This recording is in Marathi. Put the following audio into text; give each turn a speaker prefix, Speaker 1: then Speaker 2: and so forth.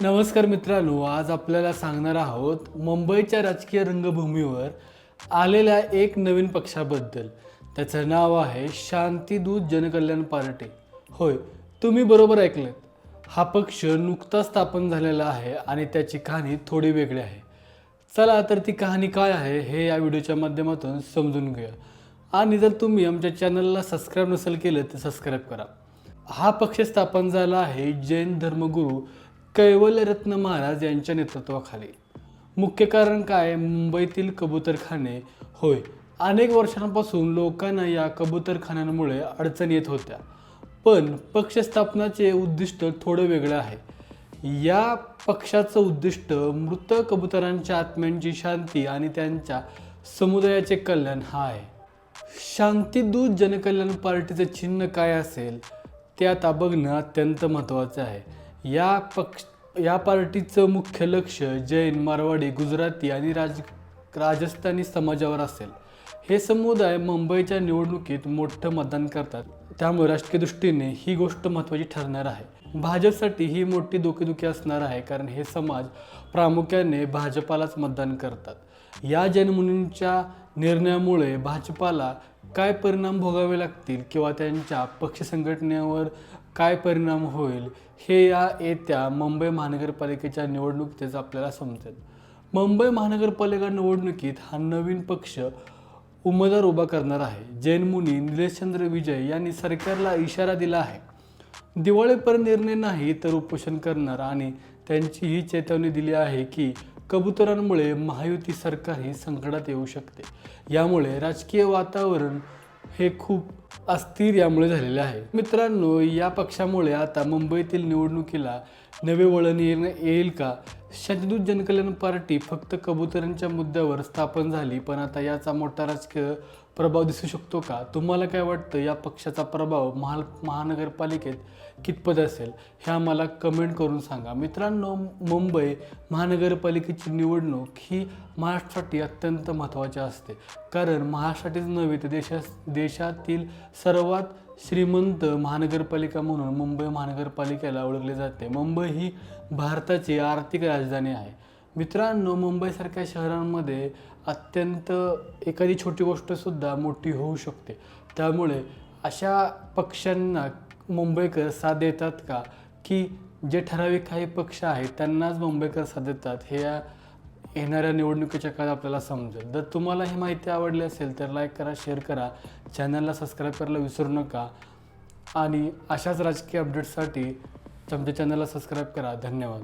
Speaker 1: नमस्कार मित्रांनो आज आपल्याला सांगणार आहोत मुंबईच्या राजकीय रंगभूमीवर आलेल्या एक नवीन पक्षाबद्दल. त्याचं नाव आहे शांतीदूत जनकल्याण पार्टी. होय तुम्ही बरोबर ऐकलं हा पक्ष नुकताच स्थापन झालेला आहे आणि त्याची कहाणी थोडी वेगळी आहे. चला तर ती कहाणी काय आहे हे या व्हिडिओच्या माध्यमातून समजून घेऊया. आणि जर तुम्ही आमच्या चॅनलला सबस्क्राईब नसेल केलं तर सबस्क्राईब करा. हा पक्ष स्थापन झाला आहे जैन धर्मगुरू कैवलरत्न महाराज यांच्या नेतृत्वाखाली. मुख्य कारण काय? मुंबईतील कबूतरखाने. होय अनेक वर्षांपासून लोकांना या कबूतरखान्यांमुळे अडचण येत होत्या. पण पक्ष स्थापनाचे उद्दिष्ट थोडं वेगळं आहे. या पक्षाचं उद्दिष्ट मृत कबुतरांच्या आत्म्यांची शांती आणि त्यांच्या समुदायाचे कल्याण हा आहे. शांतीदूत जनकल्याण पार्टीचं चिन्ह काय असेल ते आता बघणं अत्यंत महत्त्वाचं आहे. या पक्ष या पार्टीचं मुख्य लक्ष जैन मारवाडी गुजराती आणि राज राजस्थानी समाजावर असेल. हे समुदाय मुंबईच्या निवडणुकीत मोठं मतदान करतात. त्यामुळे राजकीय दृष्टीने ही गोष्ट महत्त्वाची ठरणार आहे. भाजपसाठी ही मोठी डोकेदुखी असणार आहे कारण हे समाज प्रामुख्याने भाजपालाच मतदान करतात. या जनमुनींच्या निर्णयामुळे भाजपाला काय परिणाम भोगावे लागतील किंवा त्यांच्या पक्ष संघटनेवर काय परिणाम होईल हे या येत्या मुंबई महानगरपालिकेच्या निवडणुकीतच आपल्याला समजेल. मुंबई महानगरपालिका निवडणुकीत हा नवीन पक्ष उमेदवार उभा करणार आहे. जैनमुनी निलेशचंद्र विजय यांनी सरकारला इशारा दिला आहे. दिवाळीपर्यंत निर्णय नाही तर उपोषण करणार आणि त्यांची ही चेतावणी दिली आहे की कबुतरांमुळे महायुती सरकार ही संकटात येऊ शकते. यामुळे राजकीय वातावरण हे खूप अस्थिर यामुळे झालेले आहे. मित्रांनो या पक्षामुळे आता मुंबईतील निवडणुकीला नवे वळण येईल का? शतदूत जनकल्याण पार्टी फक्त कबुतरांच्या मुद्द्यावर स्थापन झाली पण आता याचा मोठा राजकीय प्रभाव दिसू शकतो का? तुम्हाला काय वाटतं? या पक्षाचा प्रभाव महा महानगरपालिकेत कितपत असेल? हे आम्हाला कमेंट करून सांगा. मित्रांनो मुंबई महानगरपालिकेची निवडणूक ही महाराष्ट्रासाठी अत्यंत महत्त्वाची असते. कारण महाराष्ट्रासाठीच नव्हे तर देशा देशातील सर्वात श्रीमंत महानगरपालिका म्हणून मुंबई महानगरपालिकेला ओळखले जाते. मुंबई ही भारताची आर्थिक राजधानी आहे. मित्रांनो मुंबईसारख्या शहरांमध्ये अत्यंत एखादी छोटी गोष्टसुद्धा मोठी होऊ शकते. त्यामुळे अशा पक्षांना मुंबईकर साथ देतात का? की जे ठराविक काही पक्ष आहेत त्यांनाच मुंबईकर साथ देतात हे या येणाऱ्या निवडणुकीच्या काळात आपल्याला समजेल. जर तुम्हाला ही माहिती आवडली असेल तर लाईक करा शेअर करा. चॅनलला सबस्क्राईब करायला विसरू नका. आणि अशाच राजकीय अपडेट्ससाठी आमच्या चॅनलला सबस्क्राईब करा. धन्यवाद.